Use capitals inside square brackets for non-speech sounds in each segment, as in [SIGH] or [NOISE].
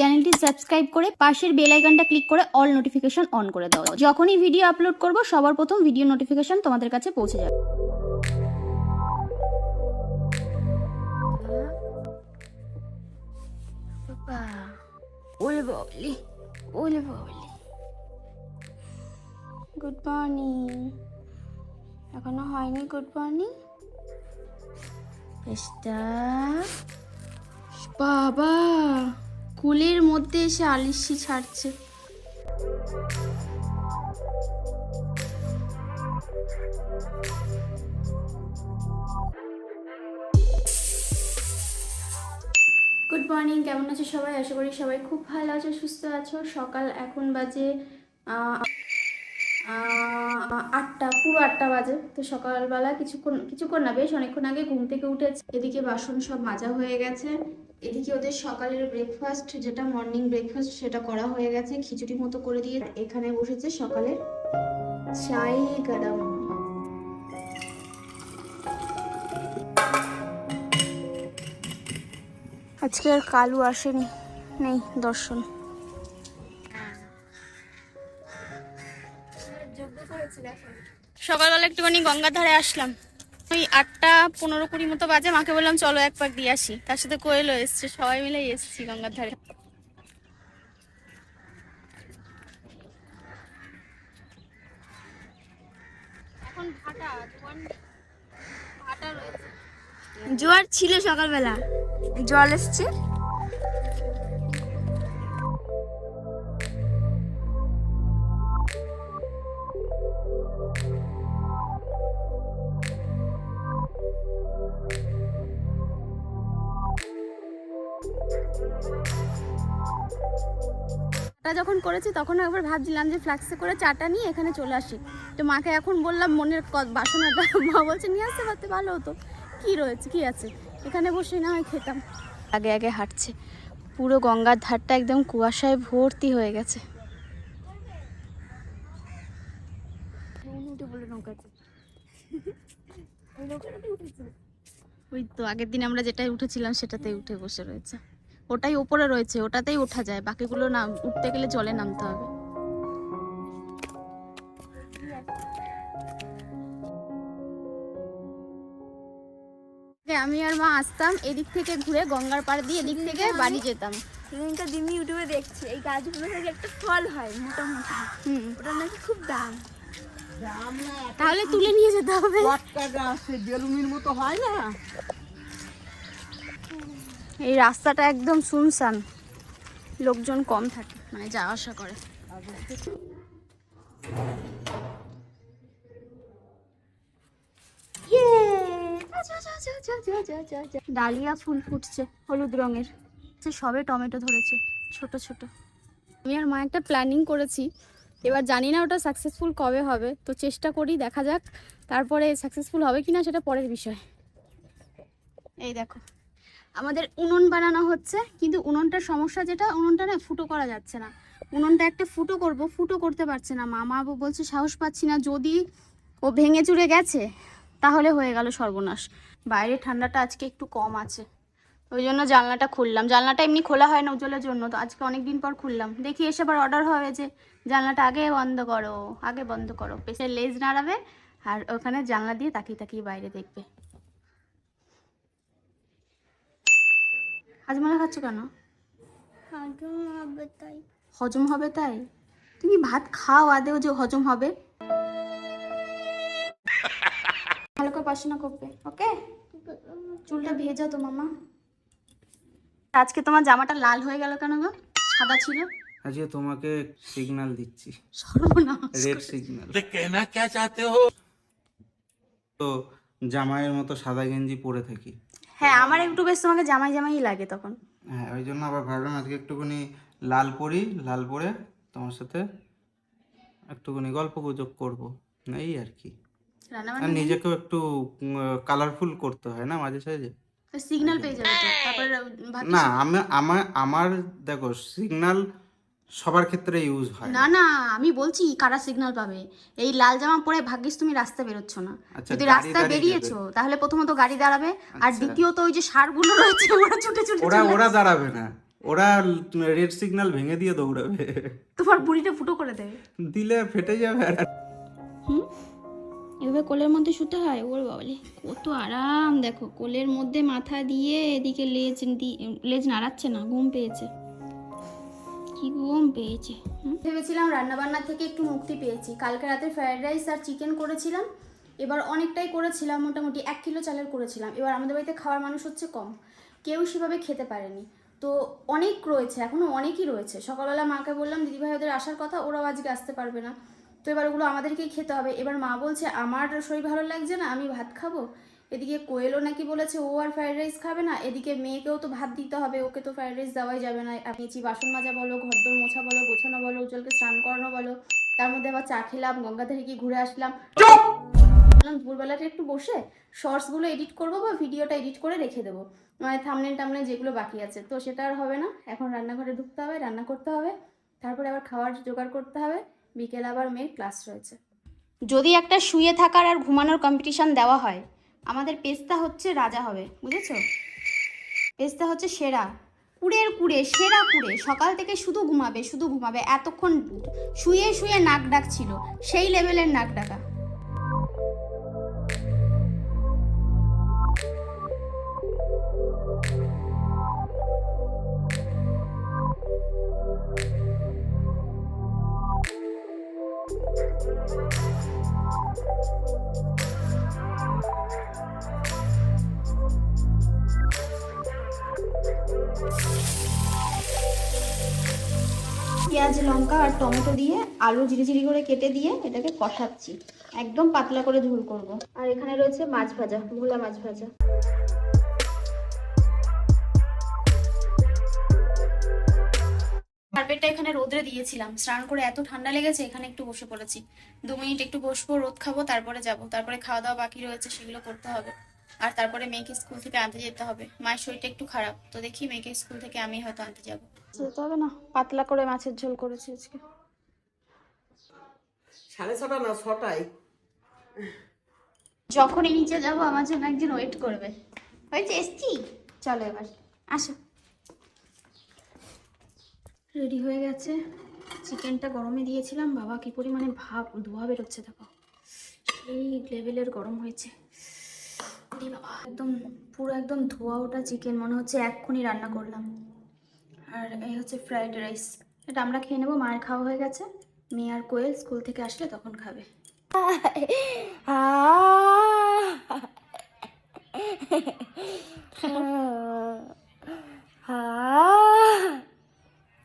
চ্যানেলটি সাবস্ক্রাইব করে পাশের বেল আইকনটা ক্লিক করে অল নোটিফিকেশন অন করে দাও। যখনই ভিডিও আপলোড করব, সবার প্রথম ভিডিও নোটিফিকেশন তোমাদের কাছে পৌঁছে যাবে। ওলে বলি ওলে বলি গুড মর্নিং এখনও হয়নি গুড মর্নিং বাবা! কুলের মধ্যে এসে আলিশি ছাড়ছে। গুড মর্নিং কেমন আছো সবাই? আশা করি সবাই খুব ভালো আছো, সুস্থ আছো। সকাল এখন বাজে আটটা, পুরো আটটা বাজে। তো সকালবেলা কিছুক্ষণ কিছুক্ষণ না, বেশ অনেকক্ষণ আগে ঘুম থেকে উঠেছে। এদিকে বাসন সব মাজা হয়ে গেছে। এদিকে ওদের সকালের ব্রেকফাস্ট যেটা মর্নিং ব্রেকফাস্ট সেটা করা হয়ে গেছে। খিচুড়ি মতো করে দিয়ে এখানে বসেছে সকালের চাই গরম। আজকে আর কালু আসেনি, নেই দর্শন। সকালবেলা একটুখানি গঙ্গার ধারে আসলাম। ওই আটটা পনেরো কুড়ি মতো বাজে, মাকে বললাম, চলো এক পাক দিয়ে আসি। তার সাথে কোয়েলও এসছে, সবাই মিলে এসছি গঙ্গার ধারে। জোয়ার ছিল সকালবেলা, জল এসছে। চাটা যখন করেছি তখন একবার ভাবছিলাম যে ফ্লাক্সে করে চাটা নিয়ে এখানে চলে আসি। তো মাকে এখন বললাম মনের বাসনাটা [LAUGHS] মা বলছে নিয়ে আসতে পারতে ভালো হতো। কী রয়েছে কি আছে? এখানে বসে না হয় খেতাম। আগে আগে হাঁটছে। পুরো গঙ্গার ধারটা একদম কুয়াশায় ভর্তি হয়ে গেছে। ওই তো আগের দিন আমরা যেটাই উঠেছিলাম সেটাতেই উঠে বসে রয়েছে। ওটাই ওপরে রয়েছে ওটাতেই ওঠা যায় বাকিগুলো না উঠতে গেলে জলে নামতে হবে। আগে আমি আর মা আসতাম এদিক থেকে ঘুরে গঙ্গার পাড় দিয়ে এদিক থেকে বাড়ি যেতাম। সেদিনকার দিনই ইউটিউবে দেখছি এই গাছগুলো থেকে একটা ফল হয় মোটা মোটা হুম। ওটার নাকি খুব দাম। তাহলে তুলে নিয়ে যেতে হবে। মতো হয় না? এই রাস্তাটা একদম শুনশান। লোকজন কম থাকে মানে যাওয়া আসা করে। ডালিয়া ফুল ফুটছে, হলুদ রঙের। সবে টমেটো ধরেছে, ছোট ছোট। আমি আর মা একটা প্ল্যানিং করেছি। এবার জানি না ওটা সাকসেসফুল কবে হবে। তো চেষ্টা করি, দেখা যাক। তারপরে সাকসেসফুল হবে কিনা সেটা পরের বিষয়। এই দেখো। আমাদের উনুন বানানো হচ্ছে, কিন্তু উনুনটার সমস্যা যেটা, উনুনটা না ফুটো করা যাচ্ছে না। উনুনটা একটা ফুটো করব, ফুটো করতে পারছে না। মামা বলছে, সাহস পাচ্ছি না, যদি ও ভেঙে চুরে গেছে, তাহলে হয়ে গেল সর্বনাশ। বাইরে ঠান্ডাটা আজকে একটু কম আছে। ওই জন্য জানলাটা খুললাম। জানলাটা এমনি খোলা হয় না উজ্জ্বলের জন্য, তো আজকে অনেক দিন পর খুললাম। দেখি এসে আবার অর্ডার হবে যে জানলাটা আগে বন্ধ করো, আগে বন্ধ করো। পেছনে লেজ নাড়াবে, আর ওখানে জানলা দিয়ে তাকিয়ে তাকিয়ে বাইরে দেখবে। হাজমালা খাচ্ছ কেন? হজম হবে তাই। হজম হবে তাই? তুমি ভাত খাও আদেও যে হজম হবে। ভালো করে পড়াশোনা করবে ওকে? চুলটা ভেজা তো মামা। আজকে তোমার জামাটা লাল হয়ে গেল কেন গো? সাদা ছিল? আজকে তোমাকে সিগন্যাল দিচ্ছি। সর্বনাশ রেড সিগন্যাল কেনা তো জামায়ের মতো সাদা গেঞ্জি পরে থাকি। হ্যাঁ আমার একটু বেশ তোমাকে জামাই জামাই লাগে তখন। হ্যাঁ ওই জন্য আবার ভাবলাম আজকে একটুখানি লাল পরি লাল পরে তোমার সাথে একটুখানি গল্প গুজব করব। এই আর কি। আর নিজেকেও একটু কালারফুল করতে হয় না মাঝে সাঝে? সিগন্যাল পেয়ে যাবে না আমি আমার আমার দেখো সিগন্যাল সবার ক্ষেত্রে ইউজ হয় না না আমি বলছি কারা সিগন্যাল পাবে? এই লাল জামা পরে ভাগ্যিস তুমি রাস্তা বেরোচ্ছ না। আচ্ছা, যদি গাড়ি রাস্তায় বেরিয়েছো তাহলে প্রথমত গাড়ি দাঁড়াবে আর আচ্ছা। দ্বিতীয়ত ওই যে সারগুলো রয়েছে ওরা ছুটে ছুটে ওরা ওরা দাঁড়াবে না। ওরা রেড সিগন্যাল ভেঙে দিয়ে দৌড়াবে। তোমার বুড়িটা ফুটো করে দেবে। দিলে ফেটে যাবে আর হুম? এভাবে কোলের মধ্যে শুতে হয়? ওর বাবলে কত আরাম। দেখো কোলের মধ্যে মাথা দিয়ে এদিকে লেজ লেজ নাড়াচ্ছে না ঘুম পেয়েছে। কি পেয়েছে ভেবেছিলাম রান্নাবান্না থেকে একটু মুক্তি পেয়েছি। কালকে রাতে ফ্রাইড রাইস আর চিকেন করেছিলাম। এবার অনেকটাই করেছিলাম, মোটামুটি এক কিলো চালের করেছিলাম। এবার আমাদের বাড়িতে খাওয়ার মানুষ হচ্ছে কম। কেউ সেভাবে খেতে পারেনি। তো অনেক রয়েছে এখনও অনেকই রয়েছে। সকালবেলা মাকে বললাম দিদিভাই ওদের আসার কথা, ওরাও আজকে আসতে পারবে না। তো এবার ওগুলো আমাদেরকেই খেতে হবে। এবার মা বলছে, আমার শরীর ভালো লাগছে না, আমি ভাত খাব? এদিকে কোয়েলও নাকি বলেছে ও আর ফ্রাইড রাইস খাবে না। এদিকে মেয়েকেও তো ভাত দিতে হবে ওকে তো ফ্রাইড রাইস দেওয়াই যাবে না। নিয়েছি বাসন মাজা বলো ঘরদোর মোছা বলো গোছানো বলো উজ্জ্বলকে স্নান করানো বলো তার মধ্যে আবার চা খেলাম গঙ্গাধারে গিয়ে ঘুরে আসলাম। দুপুরবেলাটা একটু বসে শর্টসগুলো এডিট করব বা ভিডিওটা এডিট করে রেখে দেবো। মানে থামনেল টামনেল যেগুলো বাকি আছে। তো সেটা আর হবে না এখন রান্নাঘরে ঢুকতে হবে রান্না করতে হবে তারপরে আবার খাওয়ার জোগাড় করতে হবে বিকেল আবার মেয়ের ক্লাস রয়েছে। যদি একটা শুয়ে থাকার আর ঘুমানোর কম্পিটিশন দেওয়া হয় আমাদের পেস্তা হচ্ছে রাজা হবে, বুঝেছ? পেস্তা হচ্ছে সেরা। কুড়ের কুড়ে, সেরা কুড়ে। সকাল থেকে শুধু ঘুমাবে শুধু ঘুমাবে। এতক্ষণ শুয়ে শুয়ে নাক ডাকছিল, সেই লেভেলের নাক ডাকা। পেঁয়াজ, লঙ্কা আর টমেটো দিয়ে আলু ঝিরিঝিরি করে কেটে দিয়ে এটাকে কষাচ্ছি। একদম পাতলা করে ঝোল করব। আর এখানে রয়েছে মাছ ভাজা ভোলা মাছ ভাজা। কার্পেটটা এখানে রোদরে দিয়েছিলাম। স্নান করে এত ঠান্ডা লেগেছে, এখানে একটু বসে পড়েছি। দু মিনিট একটু বসবো, রোদ খাব, তারপরে যাব। তারপরে খাওয়া দাওয়া বাকি রয়েছে, সেগুলো করতে হবে। আর তারপরে মেয়েকে স্কুল থেকে আনতে যেতে হবে। মায়ের শরীরটা একটু খারাপ তো দেখি মেয়েকে স্কুল থেকে আমি হয়তো আনতে যাব। যেতে হবে না পাতলা করে মাছের ঝোল করেছি আজকে। সাড়ে ছটা না ছটায়? যখনই নিচে যাব আমার জন্য একজন ওয়েট করবে। হয়েছে এসছি? চলো এবার আসো। রেডি হয়ে গেছে। চিকেনটা গরমে দিয়েছিলাম বাবা কি পরিমাণে ভাব ধোয়া বেরোচ্ছে দেখো। এই লেভেলের গরম হয়েছে। ওরে বাবা। একদম পুরো একদম ধোয়া ওটা চিকেন মনে হচ্ছে এক্ষুনি রান্না করলাম। আর এই হচ্ছে ফ্রাইড রাইস এটা আমরা খেয়ে নেব, মায়ের খাওয়া হয়ে গেছে। মেয়ে আর কোয়েল স্কুল থেকে আসলে তখন খাবে।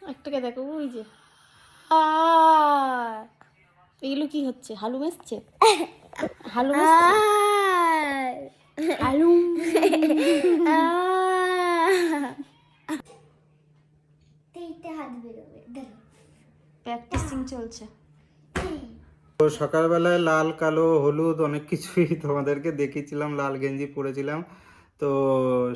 একটাকে দেখো, ওই যে। এগুলো কি হচ্ছে? হালুম এসছে? হালুম প্র্যাকটিসিং [LAUGHS] চলছে। তো সকালবেলায় লাল কালো হলুদ অনেক কিছুই তোমাদেরকে দেখিয়েছিলাম লাল গেঞ্জি পরেছিলাম। তো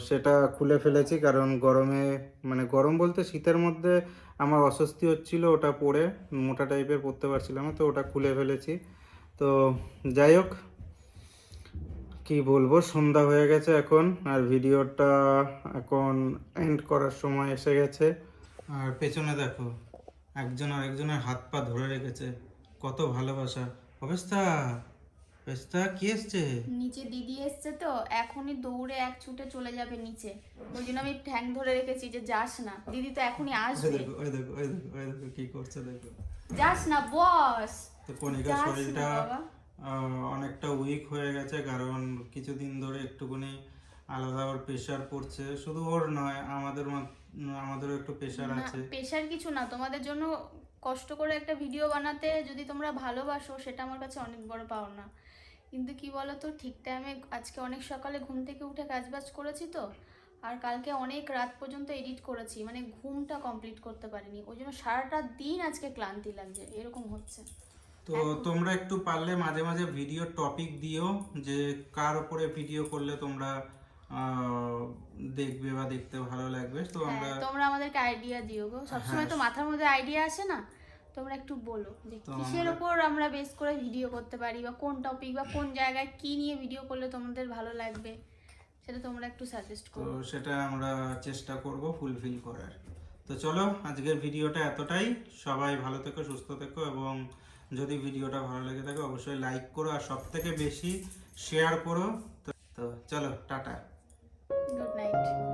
সেটা খুলে ফেলেছি কারণ গরমে মানে গরম বলতে শীতের মধ্যে আমার অস্বস্তি হচ্ছিল ওটা পরে মোটা টাইপের পরতে পারছিলাম না তো ওটা খুলে ফেলেছি। তো যাই হোক কি বলব? সন্ধ্যা হয়ে গেছে এখন আর ভিডিওটা এখন এন্ড করার সময় এসে গেছে। আর পেছনে দেখো একজন আরেকজনের হাত পা ধরে রেখেছে। কত ভালোবাসা। অবস্থা অবস্থা কি এসছে? নিচে দিদি এসছে তো এখনই দৌড়ে এক ছুটে চলে যাবে নিচে। ওই জন্য আমি ঠ্যাং ধরে রেখেছি যে যাস না। দিদি তো এখনই আসবে। দেখো ওই দেখো ওই দেখো ওই দেখো কি করছে দেখো। যাস না বস। তো কণিকার যাস না শরীরটা অনেকটা উইক হয়ে গেছে কারণ কিছুদিন ধরে একটুখানি আলাদা ওর প্রেশার পড়ছে। শুধু ওর নয় আমাদের আমাদেরও একটু প্রেশার আছে। পেশার কিছু না তোমাদের জন্য কষ্ট করে একটা ভিডিও বানাতে যদি তোমরা ভালোবাসো সেটা আমার কাছে অনেক বড় পাওনা। কিন্তু কি বলো তো ঠিক টাইমে আজকে অনেক সকালে ঘুম থেকে উঠে কাজবাজ করেছি তো আর কালকে অনেক রাত পর্যন্ত এডিট করেছি মানে ঘুমটা কমপ্লিট করতে পারিনি। ওই জন্য সারাটা দিন আজকে ক্লান্তি লাগছে এরকম হচ্ছে। তো তোমরা একটু পারলে মাঝে মাঝে ভিডিও টপিক দিও যে কার উপরে ভিডিও করলে তোমরা দেখবে বা দেখতে ভালো লাগবে। তো আমরা হ্যাঁ তোমরা আমাদেরকে আইডিয়া দিও গো। সবসময় তো মাথার মধ্যে আইডিয়া আসে না? তোমরা একটু বলো যে কিসের উপর আমরা বেস করে ভিডিও করতে পারি বা কোন টপিক বা কোন জায়গায় কি নিয়ে ভিডিও করলে তোমাদের ভালো লাগবে? সেটা তোমরা একটু সাজেস্ট করো। সেটা আমরা চেষ্টা করব ফুলফিল করার। তো চলো আজকের ভিডিওটা এতটাই। সবাই ভালো থেকো সুস্থ থেকো এবং যদি ভিডিওটা ভালো লেগে থাকে অবশ্যই লাইক করো আর সব থেকে বেশি শেয়ার করো। তো চলো, টাটা। Good night